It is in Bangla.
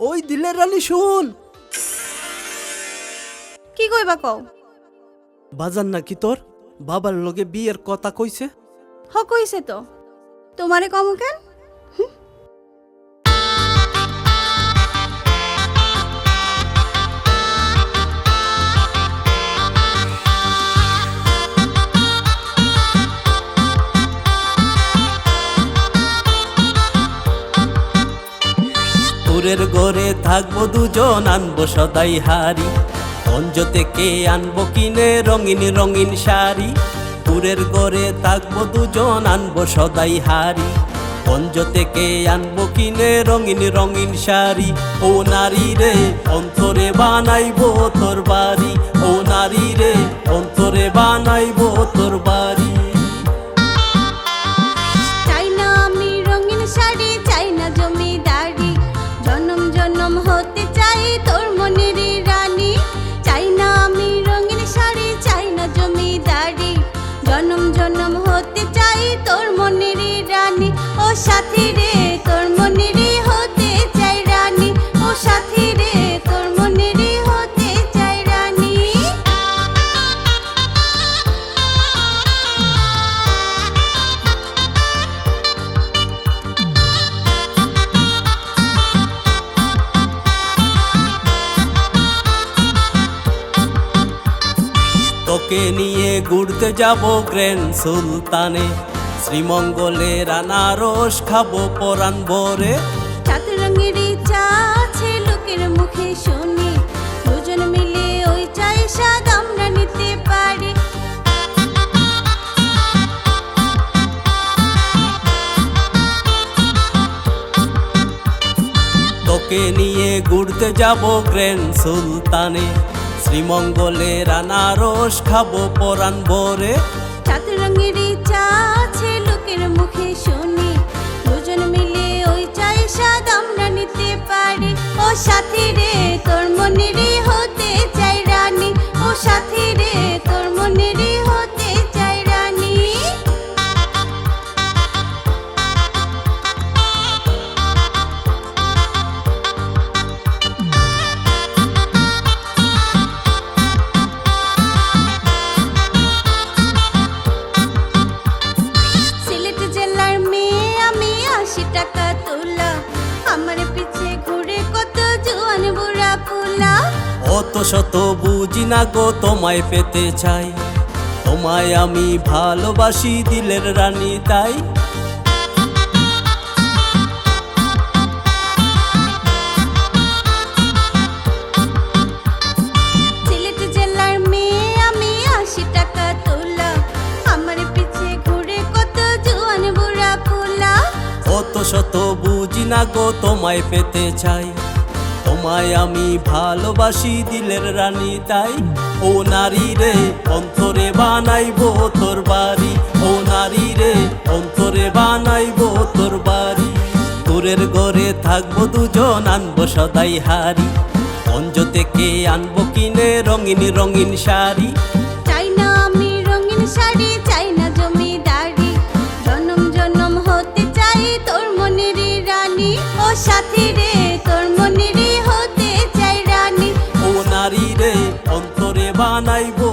ওই দিলের রানী শুন। কি কইবা কও? বাজান নাকি তোর? বাবার লগে বিয়ের কথা কইছে? হ কইছে তো। তোমারে কম কেন? তোরের ঘরে থাকব দুজন, আনব সদাই হারি গঞ্জ থেকে আনব কিনে রঙিন রঙিন শাড়ি। তোরের ঘরে থাকব দুজন, আনব সদাই হারি গঞ্জ থেকে আনব কিনে রঙিন রঙিন শাড়ি। ও নারী রে, অন্তরে বানাইবো তোর সাথী রে, তোর মনের হতে চাই রানী। ও সাথী রে, তোর মনের হতে চাই রানী। তোকে নিয়ে ঘুরতে যাব গ্র্যান্ড সুলতানে। শ্রীমঙ্গলের আনারস খাব পরাণ ভরে। সাত রঙের চা আছে লোকের মুখে শুনি। দুজন মিলে ওই চাই স্বাদ আমরা নিতে পারি। তোকে নিয়ে ঘুরতে যাব গ্র্যান্ড সুলতানে। শ্রীমঙ্গলের আনারস খাব পরাণ ভরে। সাত চা আছে লোকের মুখে শুনি। দুজন ওই স্বাদ আমরা নিতে পারি। আমার পিছে ঘুরে কত জোয়ান বুড়া পোলা। অত শত বুঝি না গো তোমায় পেতে চাই। তোমায় আমি ভালোবাসি দিলের রানী তাই। সিলেট জেলার মেয়ে আমি আশি টাকা তোলা। আমার পিছে ঘুরে কত জোয়ান বুড়া পোলা। অত শত না গো, তোমায় পেতে চাই। তোমায় আমি ভালোবাসি দিলের রানী, তাই ও নারী রে, অন্তরে বানাইব তোর বাড়ি। ও নারী রে, অন্তরে বানাইবো তোর বাড়ি। তোরের ঘরে থাকব দুজন, আনব সদাই হারি অঞ্জ থেকে আনব কিনে, রঙিন রঙিন শাড়ি। চাই না আমি রঙিন শাড়ি সাথী রে তোর মনের হতে চাই রানী। ও নারী রে অন্তরে বানাইবো